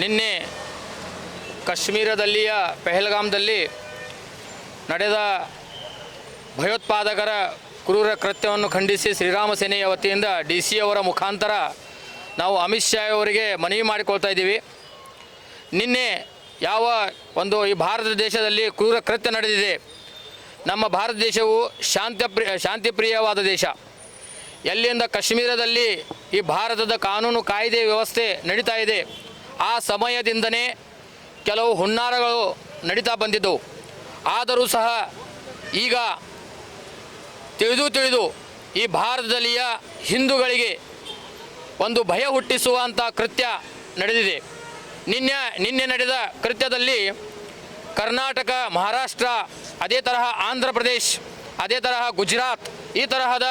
ನಿನ್ನೆ ಕಾಶ್ಮೀರದಲ್ಲಿಯ ಪೆಹಲ್ಗಾಮ್ದಲ್ಲಿ ನಡೆದ ಭಯೋತ್ಪಾದಕರ ಕ್ರೂರ ಕೃತ್ಯವನ್ನು ಖಂಡಿಸಿ ಶ್ರೀರಾಮ ಸೇನೆಯ ವತಿಯಿಂದ ಡಿ ಸಿ ಅವರ ಮುಖಾಂತರ ನಾವು ಅಮಿತ್ ಶಾ ಅವರಿಗೆ ಮನವಿ ಮಾಡಿಕೊಳ್ತಾ ಇದ್ದೀವಿ. ನಿನ್ನೆ ಯಾವ ಒಂದು ಈ ಭಾರತ ದೇಶದಲ್ಲಿ ಕ್ರೂರ ಕೃತ್ಯ ನಡೆದಿದೆ. ನಮ್ಮ ಭಾರತ ದೇಶವು ಶಾಂತ ಪ್ರಿಯ ಶಾಂತಿಪ್ರಿಯವಾದ ದೇಶ. ಎಲ್ಲಿಂದ ಕಾಶ್ಮೀರದಲ್ಲಿ ಈ ಭಾರತದ ಕಾನೂನು ಕಾಯ್ದೆ ವ್ಯವಸ್ಥೆ ನಡೀತಾ ಇದೆ. ಆ ಸಮಯದಿಂದನೇ ಕೆಲವು ಹುನ್ನಾರಗಳು ನಡೀತಾ ಬಂದಿದ್ದವು ಆದರೂ ಸಹ ಈಗ ತಿಳಿದು ತಿಳಿದು ಈ ಭಾರತದಲ್ಲಿಯ ಹಿಂದೂಗಳಿಗೆ ಒಂದು ಭಯ ಹುಟ್ಟಿಸುವಂಥ ಕೃತ್ಯ ನಡೆದಿದೆ. ನಿನ್ನೆ ನಿನ್ನೆ ನಡೆದ ಕೃತ್ಯದಲ್ಲಿ ಕರ್ನಾಟಕ, ಮಹಾರಾಷ್ಟ್ರ, ಅದೇ ತರಹ ಆಂಧ್ರ ಪ್ರದೇಶ್, ಅದೇ ತರಹ ಗುಜರಾತ್ ಈ ತರಹದ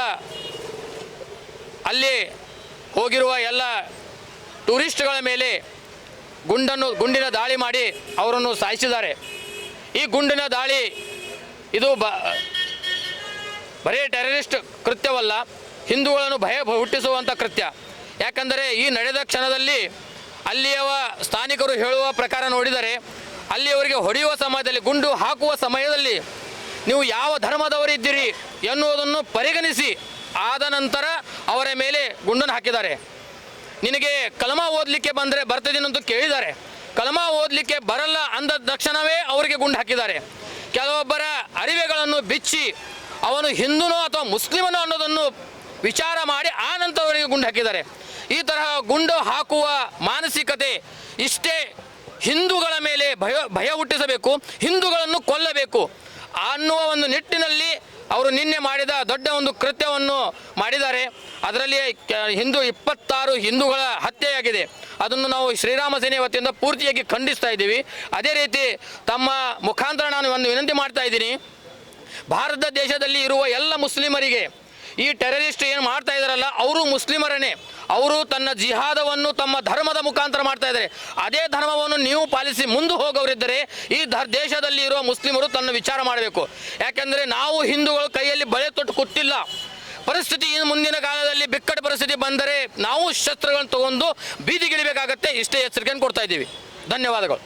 ಅಲ್ಲಿ ಹೋಗಿರುವ ಎಲ್ಲ ಟೂರಿಸ್ಟ್ಗಳ ಮೇಲೆ ಗುಂಡನ್ನು ಗುಂಡಿನ ದಾಳಿ ಮಾಡಿ ಅವರನ್ನು ಸಾಯಿಸಿದ್ದಾರೆ. ಈ ಗುಂಡಿನ ದಾಳಿ ಇದು ಬ, ಬರೀ ಟೆರರಿಸ್ಟ್ ಕೃತ್ಯವಲ್ಲ, ಹಿಂದೂಗಳನ್ನು ಭಯ ಹುಟ್ಟಿಸುವಂಥ ಕೃತ್ಯ. ಯಾಕಂದರೆ ಈ ನಡೆದ ಕ್ಷಣದಲ್ಲಿ ಅಲ್ಲಿಯವ ಸ್ಥಾನಿಕರು ಹೇಳುವ ಪ್ರಕಾರ ನೋಡಿದರೆ, ಅಲ್ಲಿಯವರಿಗೆ ಹೊಡೆಯುವ ಸಮಯದಲ್ಲಿ, ಗುಂಡು ಹಾಕುವ ಸಮಯದಲ್ಲಿ ನೀವು ಯಾವ ಧರ್ಮದವರಿದ್ದೀರಿ ಎನ್ನುವುದನ್ನು ಪರಿಗಣಿಸಿ, ಆದ ನಂತರ ಅವರ ಮೇಲೆ ಗುಂಡನ್ನು ಹಾಕಿದ್ದಾರೆ. ನಿನಗೆ ಕಲಮ ಓದಲಿಕ್ಕೆ ಬಂದರೆ ಅಂತ ಕೇಳಿದ್ದಾರೆ. ಕಲಮ ಓದಲಿಕ್ಕೆ ಬರಲ್ಲ ಅಂದ ತಕ್ಷಣವೇ ಅವರಿಗೆ ಗುಂಡು ಹಾಕಿದ್ದಾರೆ. ಕೆಲವೊಬ್ಬರ ಅರಿವೆಗಳನ್ನು ಬಿಚ್ಚಿ ಅವನು ಹಿಂದೂನೋ ಅಥವಾ ಮುಸ್ಲಿಮನೋ ಅನ್ನೋದನ್ನು ವಿಚಾರ ಮಾಡಿ ಆ ಅವರಿಗೆ ಗುಂಡು ಹಾಕಿದ್ದಾರೆ. ಈ ತರಹ ಗುಂಡು ಹಾಕುವ ಮಾನಸಿಕತೆ ಇಷ್ಟೇ ಹಿಂದೂಗಳ ಮೇಲೆ ಭಯ ಭಯ ಹುಟ್ಟಿಸಬೇಕು, ಹಿಂದೂಗಳನ್ನು ಕೊಲ್ಲಬೇಕು ಅನ್ನುವ ಒಂದು ನಿಟ್ಟಿನಲ್ಲಿ ಅವರು ನಿನ್ನೆ ಮಾಡಿದ ದೊಡ್ಡ ಒಂದು ಕೃತ್ಯವನ್ನು ಮಾಡಿದ್ದಾರೆ. ಅದರಲ್ಲಿ ಹಿಂದೂ ಇಪ್ಪತ್ತಾರು ಹಿಂದೂಗಳ ಹತ್ಯೆಯಾಗಿದೆ. ಅದನ್ನು ನಾವು ಶ್ರೀರಾಮ ಸೇನೆ ವತಿಯಿಂದ ಪೂರ್ತಿಯಾಗಿ ಖಂಡಿಸ್ತಾ ಇದ್ದೀವಿ. ಅದೇ ರೀತಿ ತಮ್ಮ ಮುಖಾಂತರ ನಾನು ಒಂದು ವಿನಂತಿ ಮಾಡ್ತಾ ಇದ್ದೀನಿ. ಭಾರತ ದೇಶದಲ್ಲಿ ಇರುವ ಎಲ್ಲ ಮುಸ್ಲಿಮರಿಗೆ ಈ ಟೆರರಿಸ್ಟ್ ಏನು ಮಾಡ್ತಾ ಇದ್ದಾರಲ್ಲ, ಅವರು ಮುಸ್ಲಿಮರನ್ನೇ ಅವರು ತನ್ನ ಜಿಹಾದವನ್ನು ತಮ್ಮ ಧರ್ಮದ ಮುಖಾಂತರ ಮಾಡ್ತಾ ಇದ್ದಾರೆ. ಅದೇ ಧರ್ಮವನ್ನು ನೀವು ಪಾಲಿಸಿ ಮುಂದೆ ಹೋಗೋರಿದ್ದರೆ ಈ ದೇಶದಲ್ಲಿ ಇರುವ ಮುಸ್ಲಿಮರು ತನ್ನ ವಿಚಾರ ಮಾಡಬೇಕು. ಯಾಕೆಂದರೆ ನಾವು ಹಿಂದೂಗಳು ಕೈಯಲ್ಲಿ ಬಳೆ ತೊಟ್ಟು ಕೊಟ್ಟಿಲ್ಲ ಪರಿಸ್ಥಿತಿ ಮುಂದಿನ ಕಾಲದಲ್ಲಿ ಬಿಕ್ಕಟ್ಟು ಪರಿಸ್ಥಿತಿ ಬಂದರೆ ನಾವು ಶಸ್ತ್ರಗಳನ್ನು ತಗೊಂಡು ಬೀದಿಗಿಳಿಬೇಕಾಗತ್ತೆ. ಇಷ್ಟೇ ಎಚ್ಚರಿಕೆಯನ್ನು ಕೊಡ್ತಾ ಇದ್ದೀವಿ. ಧನ್ಯವಾದಗಳು.